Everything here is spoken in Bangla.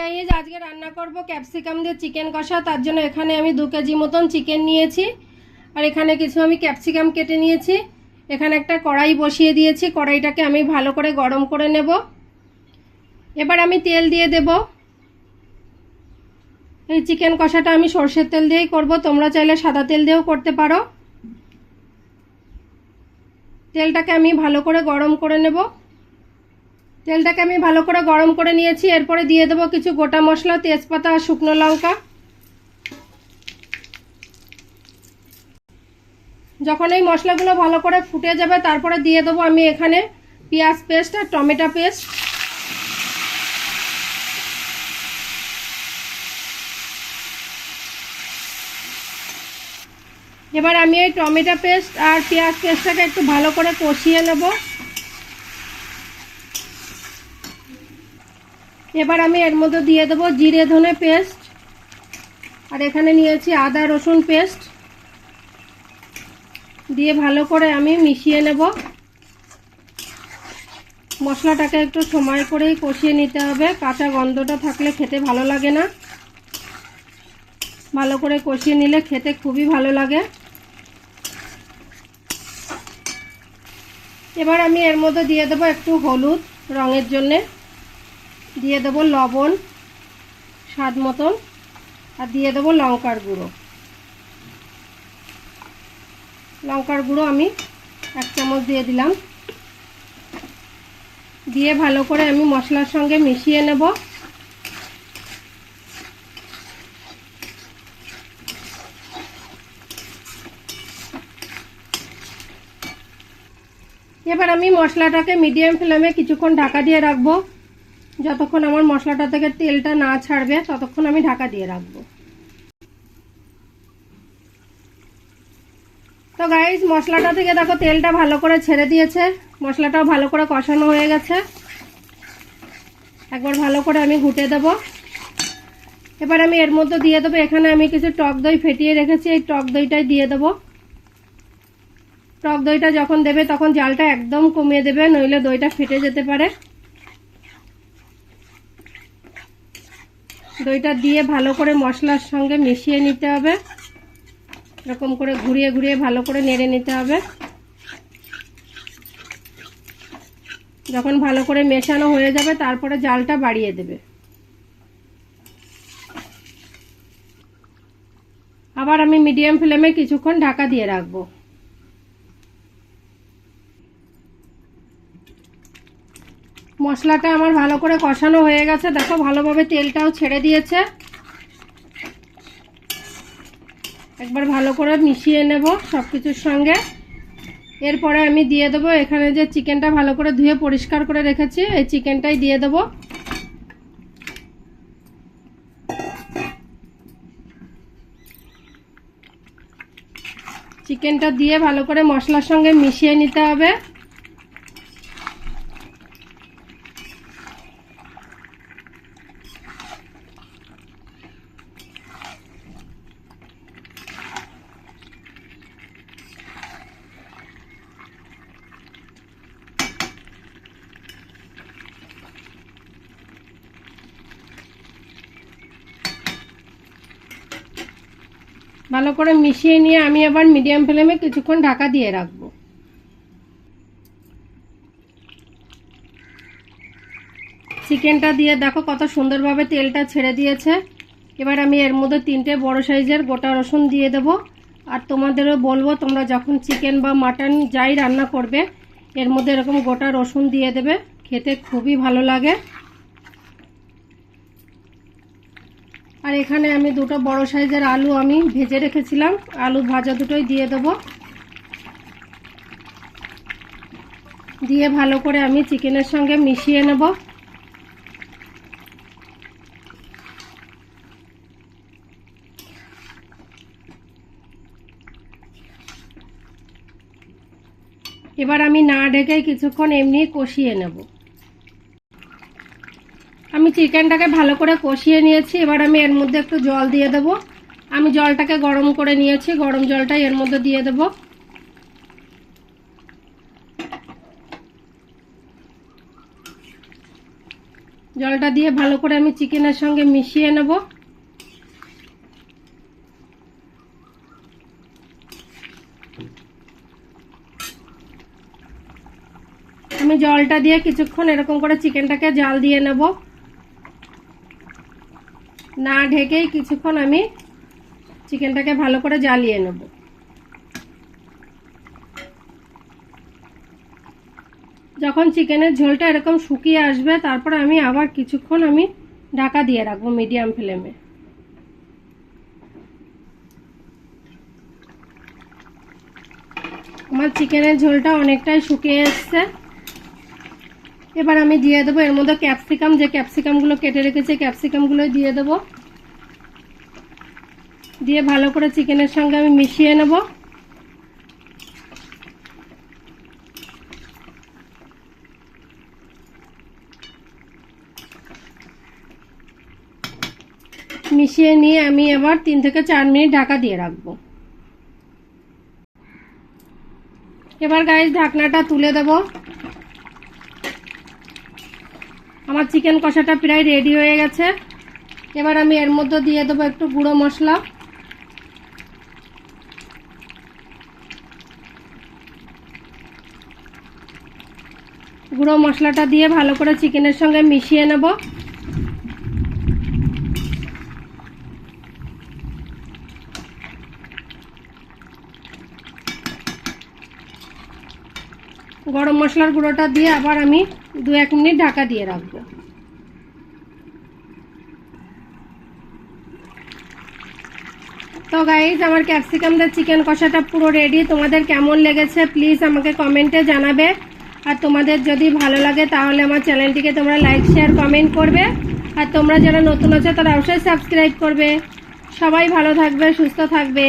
গাইজ আজকে রান্না করব ক্যাপসিকাম দিয়ে চিকেন কষা। তার জন্য এখানে আমি দু কেজি মতন চিকেন নিয়েছি। আর এখানে কিছু আমি ক্যাপসিকাম কেটে নিয়েছি। এখানে একটা কড়াই বসিয়ে দিয়েছি। কড়াইটাকে আমি ভালো করে গরম করে নেব। এবার আমি তেল দিয়ে দেব। এই চিকেন কষাটা আমি সর্ষের তেল দিয়েই করব। তোমরা চাইলে সাদা তেল দিয়েও করতে পারো। তেলটাকে আমি ভালো করে গরম করে নেব। তেলটাকে আমি ভালো করে গরম করে নিয়েছি, এরপরে দিয়ে দেবো কিছু গোটা মশলা, তেজপাতা আর শুকনো লঙ্কা। যখন এই মশলাগুলো ভালো করে ফুটে যাবে, তারপরে দিয়ে দেবো আমি এখানে পেঁয়াজ পেস্ট আর টমেটো পেস্ট। এবার আমি এই টমেটো পেস্ট আর পেঁয়াজ পেস্টটাকে একটু ভালো করে কষিয়ে নেব। এবার আমি এর মধ্যে দিয়ে দেবো জিরে ধনে পেস্ট। আর এখানে নিয়েছি আদা রসুন পেস্ট। দিয়ে ভালো করে আমি মিশিয়ে নেব। মশলাটাকে একটু সময় করেই কষিয়ে নিতে হবে। কাঁচা গন্ধটা থাকলে খেতে ভালো লাগে না। ভালো করে কষিয়ে নিলে খেতে খুবই ভালো লাগে। এবার আমি এর মধ্যে দিয়ে দেবো একটু হলুদ রঙের জন্যে। দিয়ে দেবো লবণ, স্বাদ মতন, আর দিয়ে দেবো লঙ্কার গুঁড়ো। লঙ্কার গুঁড়ো আমি এক চামচ দিয়ে দিলাম। দিয়ে ভালো করে আমি মশলার সঙ্গে মিশিয়ে নেব। এবার আমি মশলাটাকে মিডিয়াম ফ্লেমে কিছুক্ষণ ঢাকা দিয়ে রাখব। যতক্ষণ আমার মশলাটা থেকে তেলটা না ছাড়বে, ততক্ষণ আমি ঢাকা দিয়ে রাখব। তো গাইজ মশলাটা থেকে দেখো তেলটা ভালো করে ছেড়ে দিয়েছে। মশলাটাও ভালো করে কষানো হয়ে গেছে। একবার ভালো করে আমি ঘুটে দেব। এবার আমি এর মধ্যে দিয়ে দেবো, এখানে আমি কিছু টক দই ফেটিয়ে রেখেছি, এই টক দইটাই দিয়ে দেবো। টক দইটা যখন দেবে, তখন জালটা একদম কমিয়ে দেবে, নইলে দইটা ফেটে যেতে পারে। দইটা দিয়ে ভালো করে মশলার সঙ্গে মিশিয়ে নিতে হবে। এরকম করে ঘুরিয়ে ঘুরিয়ে ভালো করে নেড়ে নিতে হবে। যখন ভালো করে মেশানো হয়ে যাবে, তারপরে জালটা বাড়িয়ে দেবে। আবার আমি মিডিয়াম ফ্লেমে কিছুক্ষণ ঢাকা দিয়ে রাখব। মশলাটা আমার ভালো করে কষানো হয়ে গেছে। দেখো, ভালোভাবে তেলটাও ছেড়ে দিয়েছে। একবার ভালো করে মিশিয়ে নেব সব কিছুর সঙ্গে। এরপরে আমি দিয়ে দেবো, এখানে যে চিকেনটা ভালো করে ধুয়ে পরিষ্কার করে রেখেছি, এই চিকেনটাই দিয়ে দেবো। চিকেনটা দিয়ে ভালো করে মশলার সঙ্গে মিশিয়ে নিতে হবে। ভালো করে মিশিয়ে নিয়ে আমি আবার মিডিয়াম ফ্লেমে কিছুক্ষণ ঢাকা দিয়ে রাখব। চিকেনটা দিয়ে দেখো কত সুন্দরভাবে তেলটা ছেড়ে দিয়েছে। এবার আমি এর মধ্যে তিনটে বড় সাইজের গোটা রসুন দিয়ে দেব। আর তোমাদেরও বলব, তোমরা যখন চিকেন বা মাটন যাই রান্না করবে, এর মধ্যে এরকম গোটা রসুন দিয়ে দেবে। খেতে খুবই ভালো লাগে। আর এখানে আমি দুটো বড় সাইজের আলু আমি ভেজে রেখেছিলাম। আলু ভাজা দুটোই দিয়ে দেব। দিয়ে ভালো করে আমি চিকেনের সঙ্গে মিশিয়ে নেব। এবার আমি না ঢেকে কিছুক্ষণ এমনি কষিয়ে নেব। আমি চিকেনটাকে ভালো করে কষিয়ে নিয়েছি। এবার আমি এর মধ্যে একটু জল দিয়ে দেব। আমি জলটাকে গরম করে নিয়েছি। গরম জলটাই এর মধ্যে দিয়ে দেব। জলটা দিয়ে ভালো করে আমি চিকেনের সঙ্গে মিশিয়ে নেব। আমি জলটা দিয়ে কিছুক্ষণ এরকম করে চিকেনটাকে জাল দিয়ে নেব। না ঢেকেই কিছুক্ষণ আমি চিকেনটাকে ভালো করে জ্বালিয়ে নেব। যখন চিকেনের ঝোলটা এরকম শুকিয়ে আসবে, তারপর আমি আবার কিছুক্ষণ আমি ঢাকা দিয়ে রাখব মিডিয়াম ফ্লেমে। আমার চিকেনের ঝোলটা অনেকটাই শুকিয়ে এসছে। এবার আমি দিয়ে দেবো, এর মধ্যে ক্যাপসিকাম, যে ক্যাপসিকামগুলো কেটে রেখেছি ক্যাপসিকামগুলো দিয়ে দেবো। দিয়ে ভালো করে চিকেনের সঙ্গে আমি মিশিয়ে নেব। মিশিয়ে নিয়ে আমি এবার তিন থেকে চার মিনিট ঢাকা দিয়ে রাখব। এবার গাইস ঢাকনাটা তুলে দেব। আমার চিকেন কষাটা প্রায় রেডি হয়ে গেছে। এবার আমি এর মধ্যে দিয়ে দেবো একটু গুঁড়ো মশলা। গুঁড়ো মশলাটা দিয়ে ভালো করে চিকেনের সঙ্গে মিশিয়ে নেব। গরম মশলার গুঁড়োটা দিয়ে আবার আমি দু এক মিনিট ঢাকা দিয়ে রাখব। তো গাইজ আমার ক্যাপসিকাম দিয়ে চিকেন কষাটা পুরো রেডি তোমাদের কেমন লেগেছে প্লিজ আমাকে কমেন্টে জানাবে। আর তোমাদের যদি ভালো লাগে তাহলে আমার চ্যানেলটিকে তোমরা লাইক শেয়ার কমেন্ট করবে। আর তোমরা যারা নতুন আছো তারা অবশ্যই সাবস্ক্রাইব করবে। সবাই ভালো থাকবে, সুস্থ থাকবে।